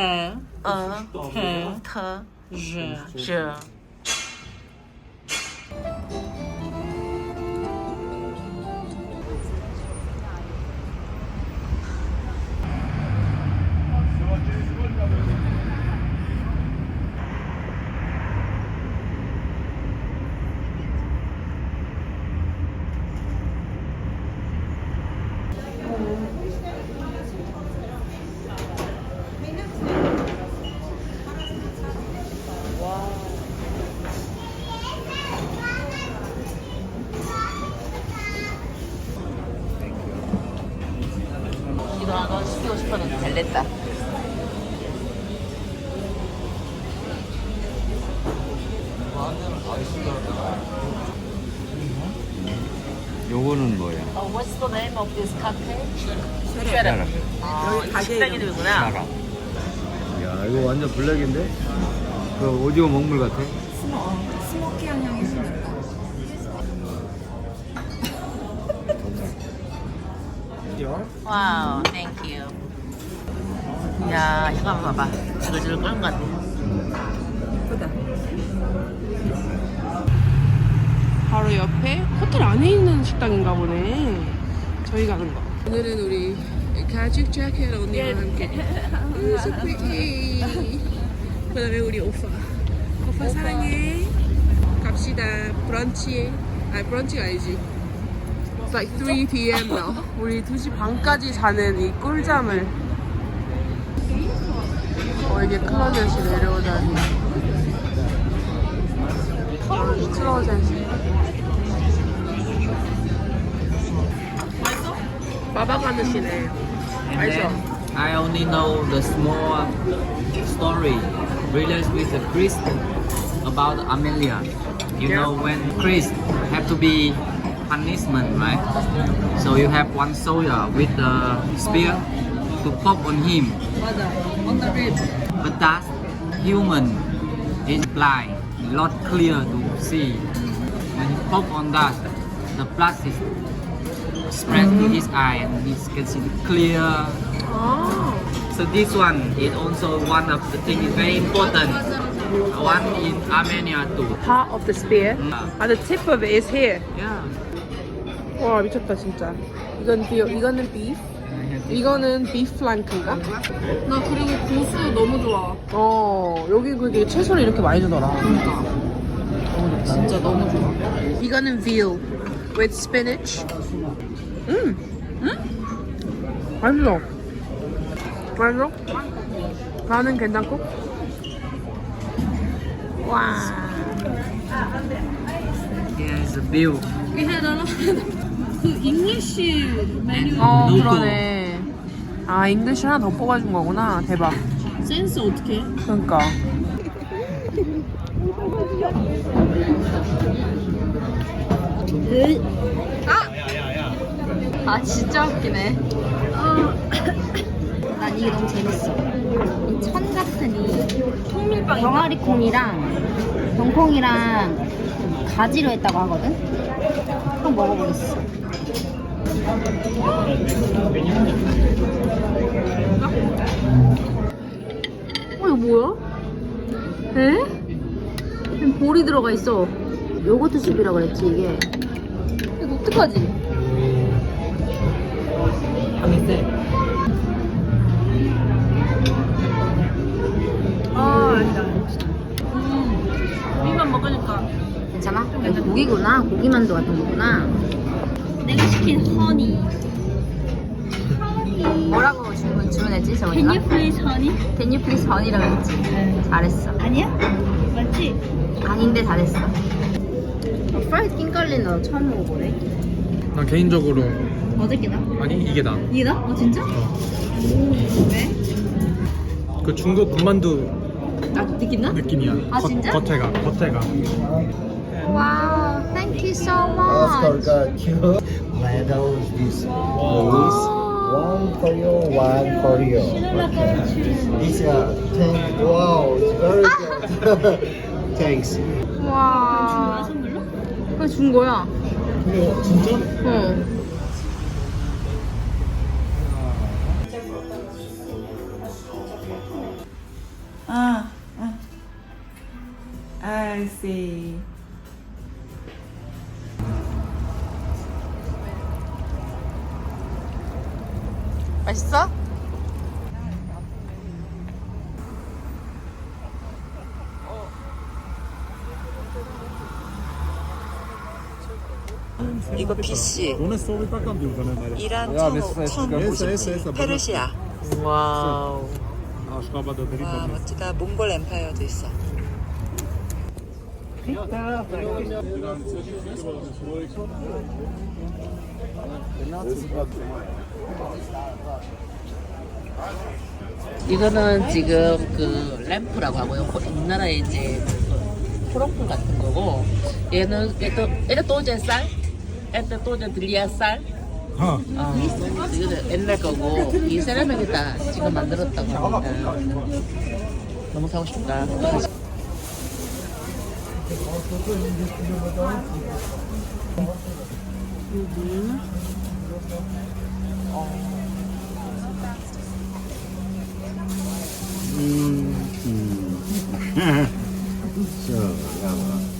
에, 어, 해, 터, 즈. 즈. 이거 하나 시키고 싶었는데 잘 됐다. 요거는 뭐야? Oh, what's the name of this cafe? 샤라. 아, 이 식당 이름이구나. 샤라. 야, 이거 완전 블랙인데? 그 오징어 먹물 같아. 스모키한 향이 나니까. 와우, 땡큐. 야, 이거 한번 봐봐. 지글지글 끓는 것 같아. 예쁘다. 바로 옆에 호텔 안에 있는 식당인가 보네. 저희 가는 거. 오늘은 우리 가죽 자켓 언니와 함께. 음, so pretty. 그 다음에 우리 오빠. 오빠 사랑해. 갑시다. 브런치에. 아니 브런치가 아니지. It's like 3 p.m. now. 우리 2시 반까지 자는 이 꿀잠을. 어 이게 클로젯이 내려오다니. 클로젯이. 빠박하듯이네. 맛있어. I only know the small story related with the Chris about Amelia. You Yeah. know when Chris have to be punishment, right? So you have one soldier with the spear to pop on him. But that human is blind, not clear to see. When he pop on that, the blood is spread to his eye and he can see clear 아. so this one is also one of the things very important. One in Armenia too. Part of the spear. Mm. Ah, the tip of it is here. Yeah. 와 미쳤다 진짜. 이건 비 이거는 beef. 이거는 beef flank인가? 나 그리고 고수 너무 좋아. 어 여기 그게 채소를 이렇게 많이 주더라. 그러니까. 진짜 너무 좋아. 이거는 veal with spinach. 음, 음, 맛있어. 맛있어? 나는 괜찮고. 와. Here's the bill. 어 누구? 그러네 아 잉글리시 하나 더 뽑아준 거구나 대박 센스 어떻게? 그러니까 아 진짜 웃기네. 난 이게 너무 재밌어. 이 천 같은 이 통밀빵 병아리 콩이랑 병콩이랑 가지로 했다고 하거든. 한번 먹어보겠어. 어 이거 뭐야? 에? 지금 볼이 들어가 있어. 요거트 숲이라 그랬지 이게. 이거 어떡하지? 이만 먹으니까. 괜찮아? 이거 고기구나. 고기만두 같은 거구나. 내가 시킨 허니. 뭐라고 주문, 주문했지, 저번에? Can you please honey? Can you please honey라고 했지? 잘했어. 아니야? 맞지? 아닌데 잘했어. 어, 프라이드 킹걸리는 너 처음 먹어보네. 난 개인적으로 어저께 나? 아니 이게 나. 이게 나? 어, 진짜? 오, 왜? 그 중국 군만두 나 느낌 나? 느낌이야. 아, 겉- 진짜? 겉에가 겉에가. 와우, thank you so Oscar much. got two medals this this one for you one for you okay. this uh thank wow it's very good Thanks. 와. 선물로? 그냥 준 거야. 근데 진짜? 어. 아, 아. I 씨. 맛있어? 이거 이거는 이란 야, 됐어, 됐어. 1550 페르시아. 와우. deri 와 멋지다. 몽골 엠파이어도 있어. 이거는 지금 그 램프라고 하고요. 그 옛날에 이제 프롱프 같은 거고 얘는 얘도 얘도 또제 쌀, 얘도 또제 들리아 쌀. 어, 이거는 옛날 거고 이 세라믹이 다 지금 만들었다고 합니다. 너무 사고 싶다. So, yeah. 소리가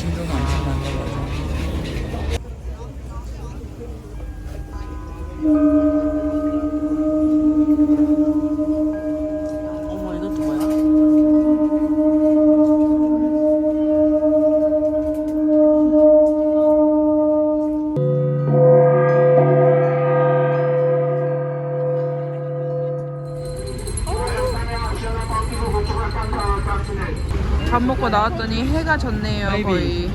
진도는 엄청 거 밥 먹고 나왔더니 해가 졌네요 거의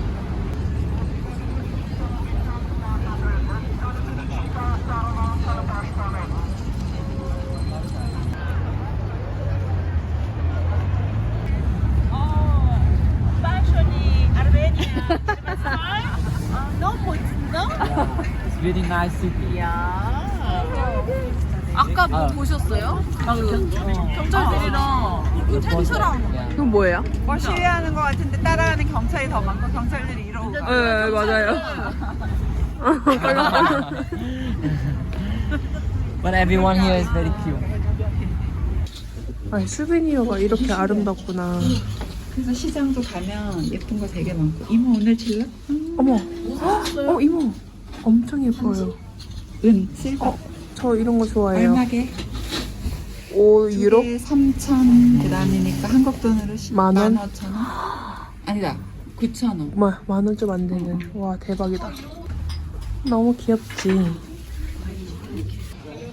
It's very nice city. 아까 뭐 보셨어요? 그 경찰들이랑 Yeah. 그건 뭐예요? 뭐 시위하는 것 같은데 따라하는 경찰이 더 많고 경찰들이 이러고 네 맞아요. But everyone here is very cute. 아니 수베니어가 이렇게 아름답구나. 그래서 시장도 가면 예쁜 거 되게 많고. 이모 오늘 질러? 어머. 어 이모. 엄청 예뻐요. 은 실버 어, 저 이런 거 좋아해요. 얼마게? 5 유로? 3천 그다음이니까 한국 돈으로 10, 만 원? 15,000원? 아니다 9,000원. 마, 만원 좀 안 되는 와 대박이다. 너무 귀엽지?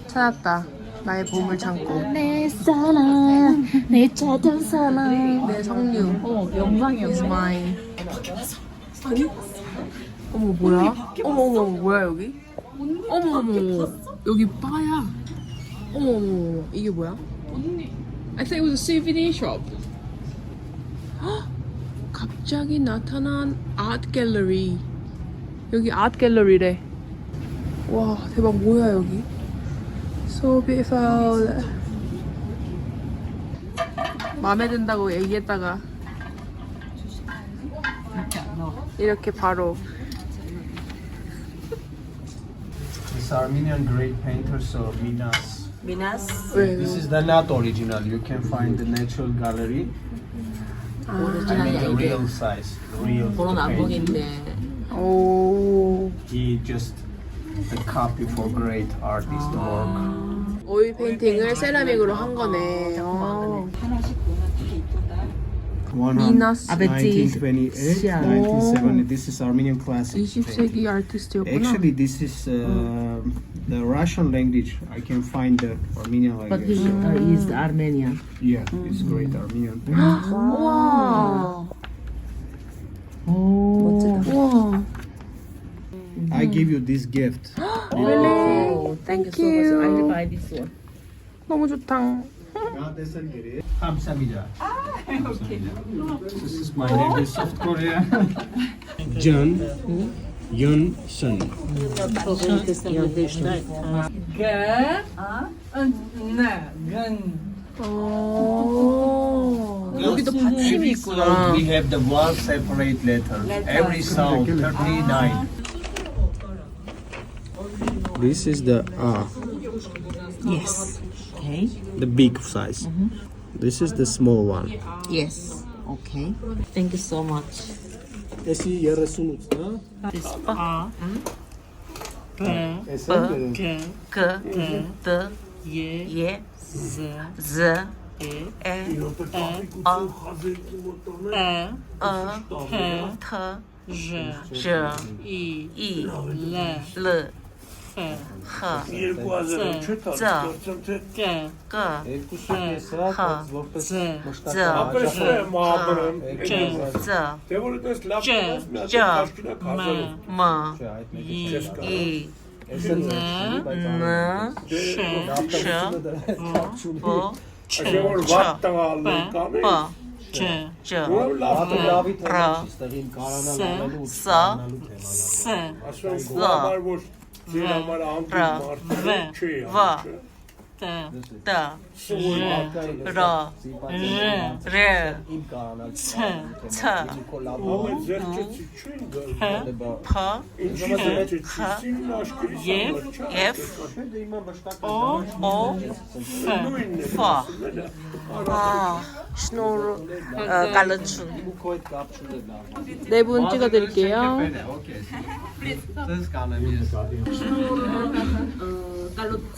찾았다. 나의 보물 창고. 내 사랑, 내 찾은 사랑. 내 석류. 어, mine. 아니? 어머 뭐야? 어머 어머, 뭐야 여기? 어머 어머 여기 바야 어머 어머 어머 이게 뭐야? I think it was a souvenir shop 헉! 갑자기 나타난 아트 갤러리 여기 아트 갤러리래 와 대박 뭐야 여기 So beautiful 마음에 든다고 얘기했다가 이렇게 바로 It's Armenian great painters of Minas. 미나스 왜 This is the not original. You can find the natural gallery. I 오리지널이야 mean the 이게 real size, the real. 그런 the painting. 안봉인데 오 He just a copy for great artist work. 오일 페인팅을 세라믹으로 한 거네 어. Minas. 1928, Yeah. 1970. This is Armenian classic. painting. 20세기 아티스트였구나 Actually, this is uh, the Russian language. I can find the Armenian But he language. uh, is Armenian Yeah, it's great Armenian. 우와 멋지다 우와 I give you this gift. Oh, thank you so much. I will buy this one. 너무 좋다 Kamsamida. Ah, okay. This is my name is South Korea. Jun Yun Sun. 여기도 받침이 있구나. We have the one separate letter. Every sound 39. This is the R, Yes. Okay. the big size. Mm-hmm. This is the small one. Yes. Okay. Thank you so much. Esse yarı sunut. This pa. Esse K. D. Y. Z. Z. E. E. O. E. O. T. Ž. Ž. I. I. L. L. 세, 하, 자, 게, 가, 에, 하, 지, 자, 게, 자, 제, 자, 마, 마, 이, 이, 나, 나, 시, 시, 뭐, 치, 차, 빠, 빠, 제, 제, 라, 세, 사, 세, 라, Dinamarca, Antik, Martı, Köy. Va. T. Ż. R. Ż. R. C. C. U. U. P. P. H. J. F. O. O. F. F. 아, 신호로 어, 갈라춘. 네분 찍어드릴게요.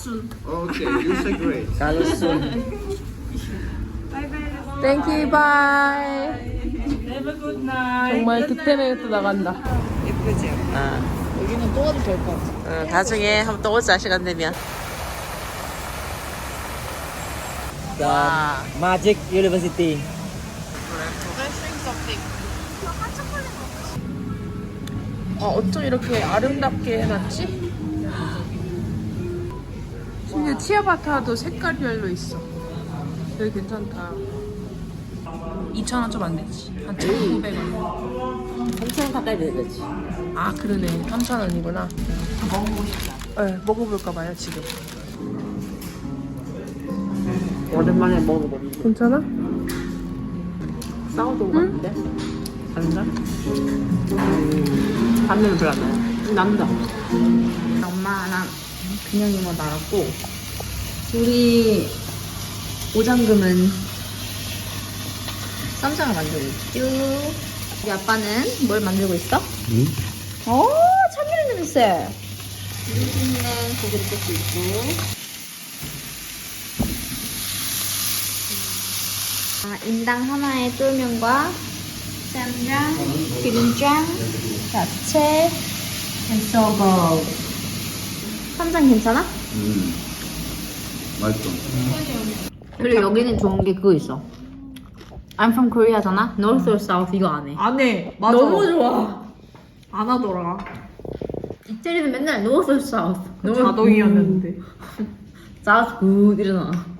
갈라춘. Okay, you say great. Thank you, bye. 정말 득템에 나간다. 예쁘지? 여기는 또 와도 될 것 같아. 어, 나중에 한번 또 오자 시간 되면. 와. Magic University. 아, 어쩜 이렇게 아름답게 해놨지? 심지어 치아바타도 색깔별로 있어. 여기 괜찮다. 2,000원 좀 안 되지. 한 1,900원. 3천 가까이 되지. 아, 그러네. 3,000원이구나. 먹어보고 싶다. 네, 먹어볼까봐요, 지금. 오랜만에 먹어보는 괜찮아? 싸우도 같은데? 아닌가? 담배는 별로 안 나요. 남다. 엄마랑 그냥 이모 나갔고 우리 오장금은 쌈장을 만들고 있죠. 우리 아빠는 뭘 만들고 있어? 응? 오 참기름 냄새. 우리는 고기를 볶고 있고. 아, 인당 하나에 쫄면과 쌈장, 기름장, 야채, 햄버거. 쌈장 괜찮아? 음. 맛있어. 그리고 여기는 좋은 게 그거 있어. I'm from Korea잖아. North or South 이거 안 해. 안 해. 맞아. 너무 좋아. 안 하더라. 이태리는 맨날 North or South. North 자동이었는데. South good 이러나. 와